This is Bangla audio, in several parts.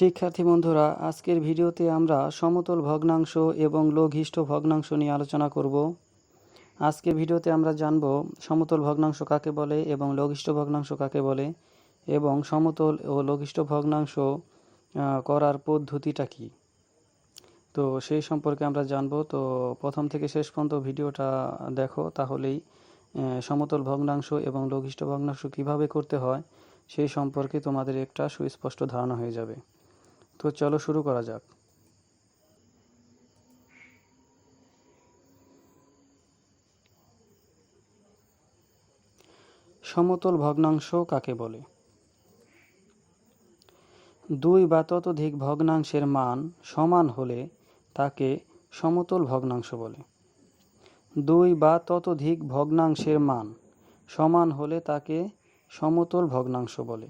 শিক্ষার্থী বন্ধুরা, আজকের ভিডিওতে আমরা সমতল ভগ্নাংশ এবং লঘিষ্ঠ ভগ্নাংশ নিয়ে আলোচনা করব। আজকের ভিডিওতে আমরা জানব সমতল ভগ্নাংশ কাকে বলে এবং লঘিষ্ঠ ভগ্নাংশ কাকে বলে এবং সমতল ও লঘিষ্ঠ ভগ্নাংশ করার পদ্ধতিটা কি? তো সেই সম্পর্কে আমরা জানব। তো প্রথম থেকে শেষ পর্যন্ত ভিডিওটা দেখো, তাহলেই সমতল ভগ্নাংশ এবং লঘিষ্ঠ ভগ্নাংশ কীভাবে করতে হয় সেই সম্পর্কে তোমাদের একটা সুস্পষ্ট ধারণা হয়ে যাবে। তো চলো শুরু করা যাক। সমতল ভগ্নাংশ কাকে বলে? দুই বা ততোধিক ভগ্নাংশের মান সমান হলে তাকে সমতল ভগ্নাংশ বলে। দুই বা ততোধিক ভগ্নাংশের মান সমান হলে তাকে সমতল ভগ্নাংশ বলে।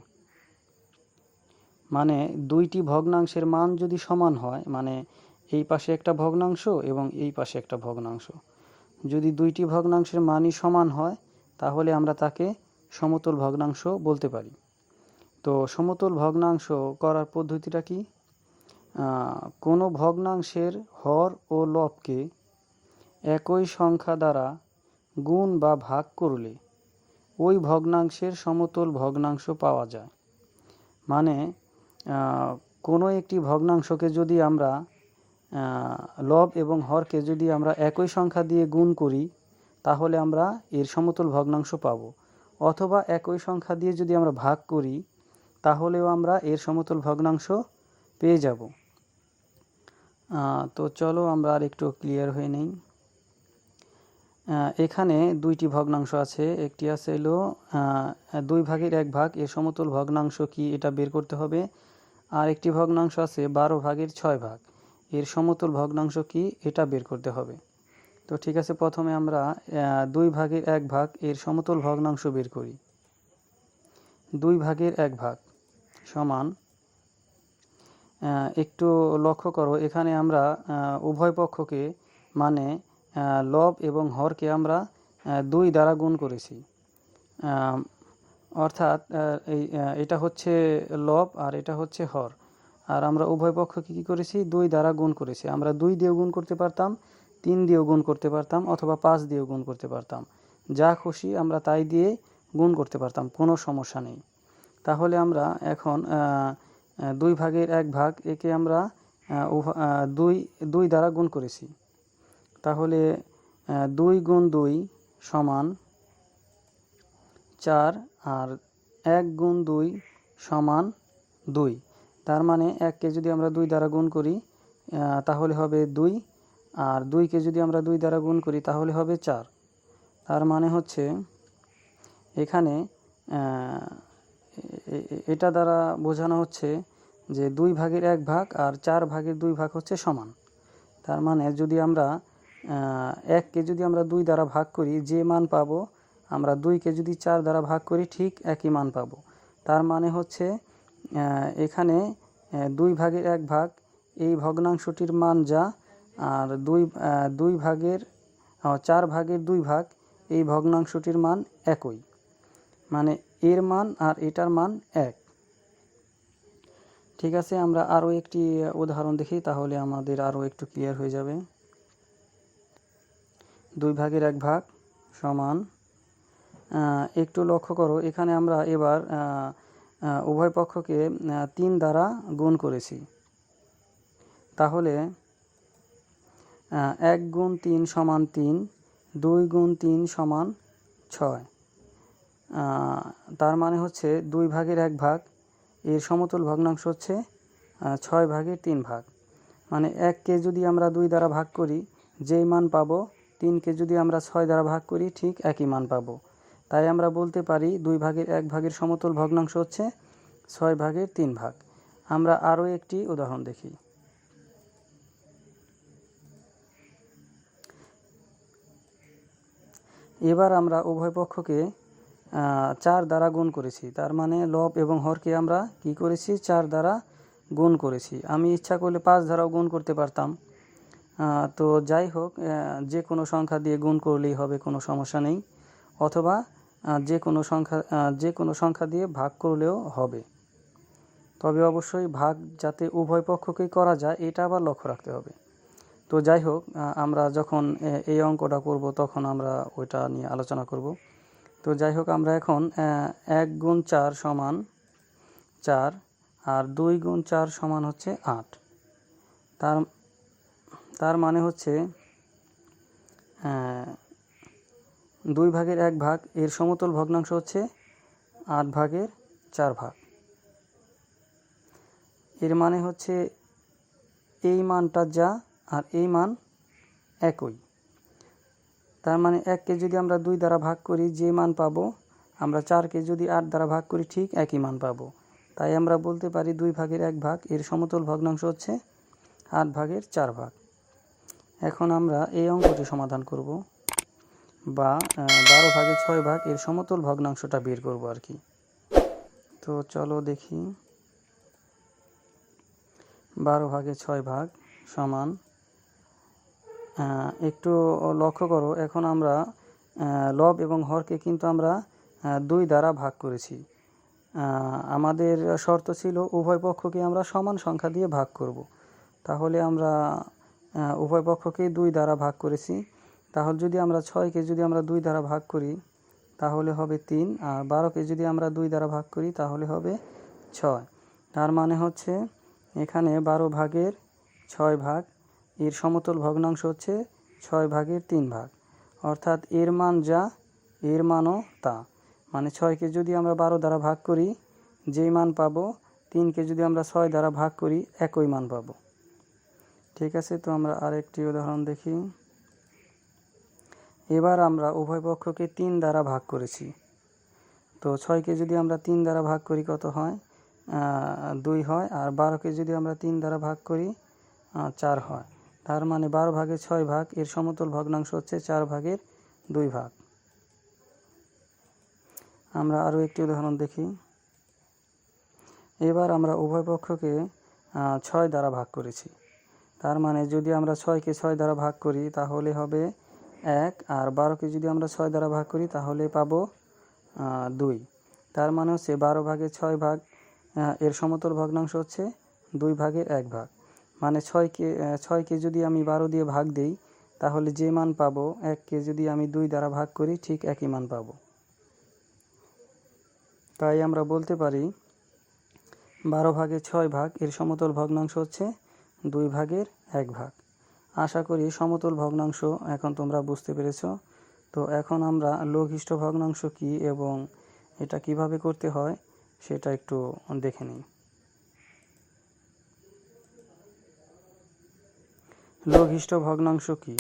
মানে দুইটি ভগ্নাংশের মান যদি সমান হয় মানে এই পাশে একটা ভগ্নাংশ এবং এই পাশে একটা ভগ্নাংশ। যদি দুইটি ভগ্নাংশের মানই সমান হয়, তাহলে আমরা তাকে সমতল ভগ্নাংশ বলতে পারি। তো সমতল ভগ্নাংশ করার পদ্ধতিটা কি? কোনো ভগ্নাংশের হর ও লবকে একই সংখ্যা দ্বারা গুণ বা ভাগ করলে ওই ভগ্নাংশের সমতল ভগ্নাংশ পাওয়া যায়। মানে কোনো একটি ভগ্নাংশকে যদি আমরা লব এবং হরকে যদি আমরা একই সংখ্যা দিয়ে গুণ করি, তাহলে আমরা এর সমতল ভগ্নাংশ পাব। অথবা একই সংখ্যা দিয়ে যদি আমরা ভাগ করি, তাহলেও আমরা এর সমতল ভগ্নাংশ পেয়ে যাব। তো চলো আমরা আর একটু ক্লিয়ার হয়ে নেই। এখানে দুইটি ভগ্নাংশ আছে। একটি আছে হলো দুই ভাগের এক ভাগ। এর সমতল ভগ্নাংশ কি এটা বের করতে হবে? আর একটি ভগ্নাংশ আছে বারো ভাগের ছয় ভাগ। এর সমতল ভগ্নাংশ কি? এটা বের করতে হবে। তো ঠিক আছে, প্রথমে আমরা দুই ভাগের এক ভাগ এর সমতল ভগ্নাংশ বের করি। দুই ভাগের এক ভাগ সমান একটু লক্ষ্য করো, এখানে আমরা উভয় পক্ষকে মানে লব এবং হরকে আমরা দুই দ্বারা গুণ করেছি। অর্থাৎ এই এটা হচ্ছে লব আর এটা হচ্ছে হর। আর আমরা উভয় পক্ষকে কী করেছি? দুই দ্বারা গুণ করেছি। আমরা দুই দিয়েও গুণ করতে পারতাম, তিন দিয়েও গুণ করতে পারতাম অথবা পাঁচ দিয়েও গুণ করতে পারতাম। যা খুশি আমরা তাই দিয়ে গুণ করতে পারতাম, কোনো সমস্যা নেই। তাহলে আমরা এখন দুই ভাগের এক ভাগ একে আমরা দুই দুই দ্বারা গুণ করেছি। তাহলে দুই গুণ দুই সমান চার আর এক গুণ দুই সমান দুই। তার মানে এককে যদি আমরা দুই দ্বারা গুণ করি তাহলে হবে দুই। আর দুইকে যদি আমরা দুই দ্বারা গুণ করি, তাহলে হবে চার। তার মানে হচ্ছে এখানে এটা দ্বারা বোঝানো হচ্ছে যে দুই ভাগের এক ভাগ আর চার ভাগের দুই ভাগ হচ্ছে সমান। তার মানে যদি আমরা এককে যদি আমরা দুই দ্বারা ভাগ করি, যে মান পাবো আমরা দুইকে যদি চার দ্বারা ভাগ করি, ঠিক একই মান পাবো। তার মানে হচ্ছে এখানে দুই ভাগের এক ভাগ, এই ভগ্নাংশটির মান যা, আর দুই দুই ভাগের চার ভাগের দুই ভাগ, এই ভগ্নাংশটির মান একই। মানে এর মান আর এটার মান এক। ঠিক আছে, আমরা আরও একটি উদাহরণ দেখি, তাহলে আমাদের আরও একটু ক্লিয়ার হয়ে যাবে। দুই ভাগের এক ভাগ সমান একটু লক্ষ্য করো, এখানে আমরা এবার উভয় পক্ষকে তিন দ্বারা গুণ করেছি। তাহলে এক গুণ তিন সমান তিন, দুই গুণ তিন সমান ছয়। তার মানে হচ্ছে দুই ভাগের এক ভাগ, এর সমতল ভগ্নাংশ হচ্ছে ছয় ভাগের তিন ভাগ। মানে এককে যদি আমরা দুই দ্বারা ভাগ করি, যেই মান পাবো, তিনকে যদি আমরা ছয় দ্বারা ভাগ করি, ঠিক একই মান পাবো। তাই আমরা বলতে পারি দুই ভাগের এক ভাগের সমতল ভগ্নাংশ হচ্ছে ছয় ভাগের তিন ভাগ। আমরা আরও একটি উদাহরণ দেখি। এবার আমরা উভয় পক্ষকে চার দ্বারা গুণ করেছি। তার মানে লব এবং হরকে আমরা কি করেছি? চার দ্বারা গুণ করেছি। আমি ইচ্ছা করলে পাঁচ দ্বারাও গুণ করতে পারতাম। তো যাই হোক যে কোনো সংখ্যা দিয়ে গুণ করলেই হবে, কোনো সমস্যা নেই। অথবা যে কোনো সংখ্যা যে কোনো সংখ্যা দিয়ে ভাগ করলেও হবে। তবে অবশ্যই ভাগ যাতে উভয় পক্ষকেই করা যায়, এটা আবার লক্ষ্য রাখতে হবে। তো যাই হোক আমরা যখন এই অঙ্কটা করব, তখন আমরা ওইটা নিয়ে আলোচনা করব। তো যাই হোক, আমরা এখন এক গুণ চার সমান চার আর দুই গুণ চার সমান হচ্ছে আট। তার তার মানে হচ্ছে দুই ভাগের এক ভাগ, এর সমতল ভগ্নাংশ হচ্ছে আট ভাগের চার ভাগ। এর মানে হচ্ছে এই মানটা যা আর এই মান একই। তার মানে এককে যদি আমরা দুই দ্বারা ভাগ করি, যে মান পাবো, আমরা চারকে যদি আট দ্বারা ভাগ করি, ঠিক একই মান পাবো। তাই আমরা বলতে পারি দুই ভাগের এক ভাগ, এর সমতল ভগ্নাংশ হচ্ছে আট ভাগের চার ভাগ। এখন আমরা এই অঙ্কটি সমাধান করব। বা বারো ভাগে ছয় ভাগ, এর সমতল ভগ্নাংশটা বের করব আর কি। তো চলো দেখি। বারো ভাগে ছয় ভাগ সমান একটু লক্ষ্য করো, এখন আমরা লব এবং হরকে কিন্তু আমরা দুই দ্বারা ভাগ করেছি। আমাদের শর্ত ছিল উভয় পক্ষকে আমরা সমান সংখ্যা দিয়ে ভাগ করব। তাহলে আমরা উভয় পক্ষকেই দুই দ্বারা ভাগ করেছি। তাহলে যদি আমরা ছয়কে যদি আমরা দুই দ্বারা ভাগ করি, তাহলে হবে তিন, আর বারোকে যদি আমরা দুই দ্বারা ভাগ করি, তাহলে হবে ছয়। তার মানে হচ্ছে এখানে বারো ভাগের ছয় ভাগ, এর সমতল ভগ্নাংশ হচ্ছে ছয় ভাগের তিন ভাগ। অর্থাৎ এর মান যা, এর মানও তা। মানে ছয়কে যদি আমরা বারো দ্বারা ভাগ করি, যেই মান পাবো, তিনকে যদি আমরা ছয় দ্বারা ভাগ করি, একই মান পাবো। ঠিক আছে, তো আমরা আরেকটি উদাহরণ দেখি। এবার আমরা উভয় পক্ষকে তিন দ্বারা ভাগ করেছি। তো ছয়কে যদি আমরা তিন দ্বারা ভাগ করি কত হয়? দুই হয়। আর বারোকে যদি আমরা তিন দ্বারা ভাগ করি চার হয়। তার মানে বারো ভাগের ছয় ভাগ, এর সমতল ভগ্নাংশ হচ্ছে চার ভাগের দুই ভাগ। আমরা আরও একটি উদাহরণ দেখি। এবার আমরা উভয় পক্ষকে ছয় দ্বারা ভাগ করেছি। তার মানে যদি আমরা ছয়কে ছয় দ্বারা ভাগ করি, তাহলে হবে এক আর বারোকে যদি আমরা ছয় দ্বারা ভাগ করি, তাহলে পাবো দুই। তার মানে হচ্ছে বারো ভাগের ছয় ভাগ এর সমতল ভগ্নাংশ হচ্ছে দুই ভাগের এক ভাগ। মানে ছয়কে ছয়কে যদি আমি বারো দিয়ে ভাগ দেই, তাহলে যে মান পাবো এককে যদি আমি দুই দ্বারা ভাগ করি, ঠিক একই মান পাবো। তাই আমরা বলতে পারি, বারো ভাগের ছয় ভাগ, এর সমতল ভগ্নাংশ হচ্ছে দুই ভাগের এক ভাগ। আশা করি সমতল ভগ্নাংশ এখন তোমরা বুঝতে পেরেছ। তো এখন আমরা লঘিষ্ঠ ভগ্নাংশ কি এবং এটা কীভাবে করতে হয় সেটা একটু দেখে নিই। লঘিষ্ঠ ভগ্নাংশ কি?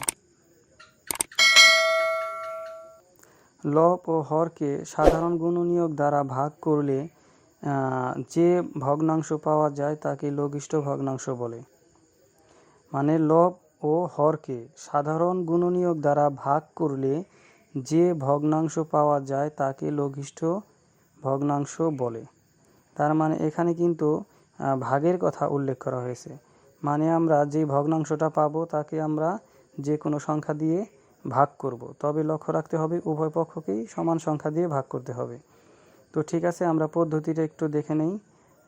লব ও হরকে সাধারণ গুণনীয়ক দ্বারা ভাগ করলে যে ভগ্নাংশ পাওয়া যায় তাকে লঘিষ্ঠ ভগ্নাংশ বলে। মানে লব ও হরকে সাধারণ গুণনীয়ক দ্বারা ভাগ করলে যে ভগ্নাংশ পাওয়া যায় তাকে লঘিষ্ঠ ভগ্নাংশ বলে। তার মানে এখানে কিন্তু ভাগের কথা উল্লেখ করা হয়েছে। মানে আমরা যে ভগ্নাংশটা পাবো তাকে আমরা যে কোনো সংখ্যা দিয়ে ভাগ করব। তবে লক্ষ্য রাখতে হবে, উভয় পক্ষকেই সমান সংখ্যা দিয়ে ভাগ করতে হবে। তো ঠিক আছে, আমরা পদ্ধতিটা একটু দেখে নেই।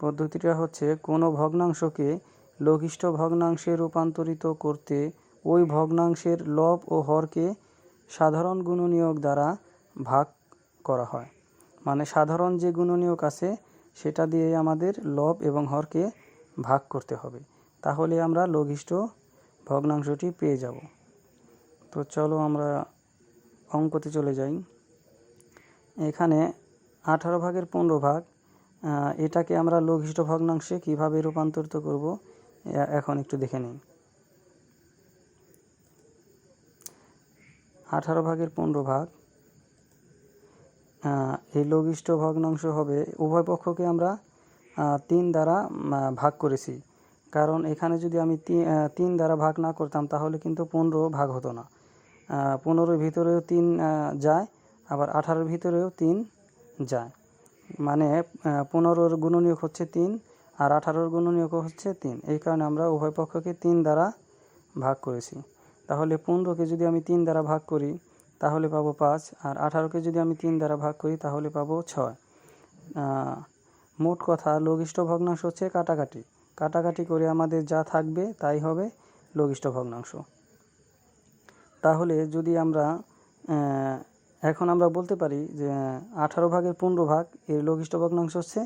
পদ্ধতিটা হচ্ছে, কোনো ভগ্নাংশকে লঘিষ্ঠ ভগ্নাংশে রূপান্তরিত করতে ওই ভগ্নাংশের লব ও হরকে সাধারণ গুণনীয়ক দ্বারা ভাগ করা হয়। মানে সাধারণ যে গুণনীয়ক আছে, সেটা দিয়ে আমাদের লব এবং হরকে ভাগ করতে হবে। তাহলে আমরা লঘিষ্ঠ ভগ্নাংশটি পেয়ে যাব। তো চলো আমরা অঙ্কতে চলে যাই। এখানে আঠারো ভাগের পনেরো ভাগ এটাকে আমরা লঘিষ্ঠ ভগ্নাংশে কীভাবে রূপান্তরিত করব? এখন একটু দেখে নিই। আঠারো ভাগের পনেরো ভাগ। এই লঘিষ্ঠ ভগ্নাংশ হবে উভয় পক্ষকে আমরা তিন দ্বারা ভাগ করেছি। কারণ এখানে যদি আমি তিন দ্বারা ভাগ না করতাম তাহলে কিন্তু পনেরো ভাগ হতো না। পনেরোর ভিতরেও তিন যায়, আবার আঠারোর ভিতরেও তিন যায়। মানে পনেরোর গুণনীয়ক হচ্ছে তিন আর আঠারোর গুণনীয়ক হচ্ছে তিন। এই কারণে আমরা উভয় পক্ষকে তিন দ্বারা ভাগ করেছি। তাহলে পনেরোকে যদি আমি তিন দ্বারা ভাগ করি, তাহলে পাবো পাঁচ। আর আঠারোকে যদি আমি তিন দ্বারা ভাগ করি, তাহলে পাবো ছয়। মোট কথা, লঘিষ্ঠ ভগ্নাংশ হচ্ছে কাটাকাটি। কাটাকাটি করে আমাদের যা থাকবে, তাই হবে লঘিষ্ঠ ভগ্নাংশ। তাহলে যদি আমরা এখন আমরা বলতে পারি যে, আঠারো ভাগের পনেরো ভাগ, এর লঘিষ্ঠ ভগ্নাংশ হচ্ছে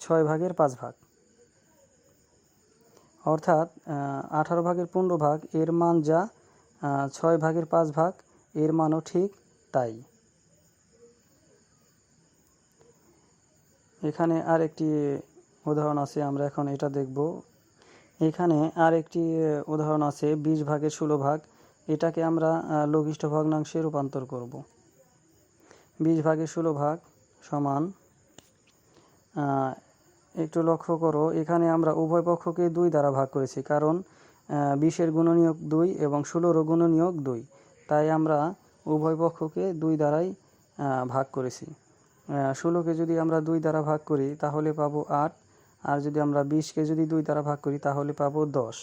ছয় ভাগের পাঁচ ভাগ। অর্থাৎ আঠারো ভাগের পনেরো ভাগ, এর মান যা ছয় ভাগের পাঁচ ভাগ, এর মানও ঠিক তাই। এখানে আর একটি উদাহরণ আছে, আমরা এখন এটা দেখব। এখানে আর একটি উদাহরণ আছে, বিশ ভাগের ষোলো ভাগ, এটাকে আমরা লঘিষ্ঠ ভগ্নাংশে রূপান্তর করব। বিশ ভাগের ষোলো ভাগ সমান একটু লক্ষ্য করো, এখানে আমরা উভয় পক্ষকে দুই দ্বারা ভাগ করেছি, কারণ বিশের গুণনীয়ক দুই এবং ষোলোরও গুণনীয়ক দুই। তাই আমরা উভয় পক্ষকে দুই দ্বারাই ভাগ করেছি। ষোলোকে যদি আমরা দুই দ্বারা ভাগ করি, তাহলে পাবো আট। আর যদি আমরা বিশকে যদি দুই দ্বারা ভাগ করি, তাহলে পাবো দশ।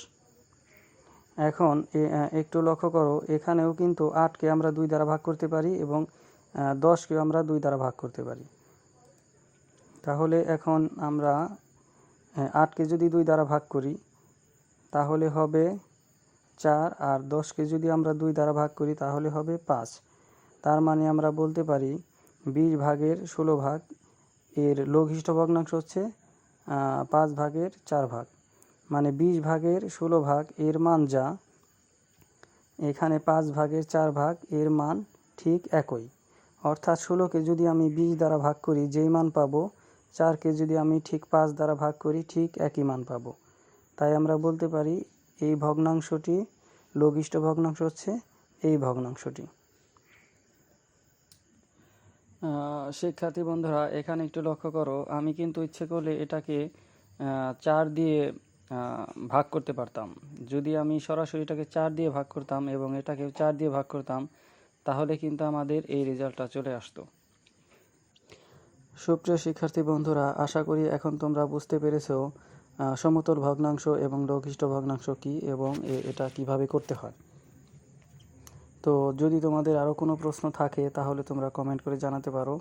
এখন একটু লক্ষ্য করো, এখানেও কিন্তু আটকে আমরা দুই দ্বারা ভাগ করতে পারি এবং দশকেও আমরা দুই দ্বারা ভাগ করতে পারি। তাহলে এখন আমরা আটকে যদি দুই দ্বারা ভাগ করি, তাহলে হবে চার, আর দশকে যদি আমরা দুই দ্বারা ভাগ করি, তাহলে হবে পাঁচ। তার মানে আমরা বলতে পারি, বিশ ভাগের ষোলো ভাগ, এর লঘিষ্ঠ ভগ্নাংশ হচ্ছে পাঁচ ভাগের চার ভাগ। মানে বিশ ভাগের ষোলো ভাগ, এর মান যা, এখানে পাঁচ ভাগের চার ভাগ, এর মান ঠিক একই। অর্থাৎ ষোলোকে যদি আমি বিশ দ্বারা ভাগ করি, যেই মান পাবো চারকে যদি আমি ঠিক পাঁচ দ্বারা ভাগ করি, ঠিক একই মান পাবো। তাই আমরা বলতে পারি, এই ভগ্নাংশটি লঘিষ্ঠ ভগ্নাংশ হচ্ছে এই ভগ্নাংশটি। শিক্ষার্থী বন্ধুরা, এখানে একটু লক্ষ্য করো, আমি কিন্তু ইচ্ছে করলে এটাকে চার দিয়ে ভাগ করতে পারতাম। যদি আমি সরাসরি এটাকে চার দিয়ে ভাগ করতাম এবং এটাকে চার দিয়ে ভাগ করতাম, তাহলে কিন্তু আমাদের এই রেজাল্টটা চলে আসতো। সুপ্রিয় শিক্ষার্থী বন্ধুরা, আশা করি এখন তোমরা বুঝতে পেরেছ সমতল ভগ্নাংশ এবং লঘিষ্ঠ ভগ্নাংশ কি এবং এটা কীভাবে করতে হয়। তো যদি তোমাদের আরও কোনো প্রশ্ন থাকে, তাহলে তোমরা কমেন্ট করে জানাতে পারো।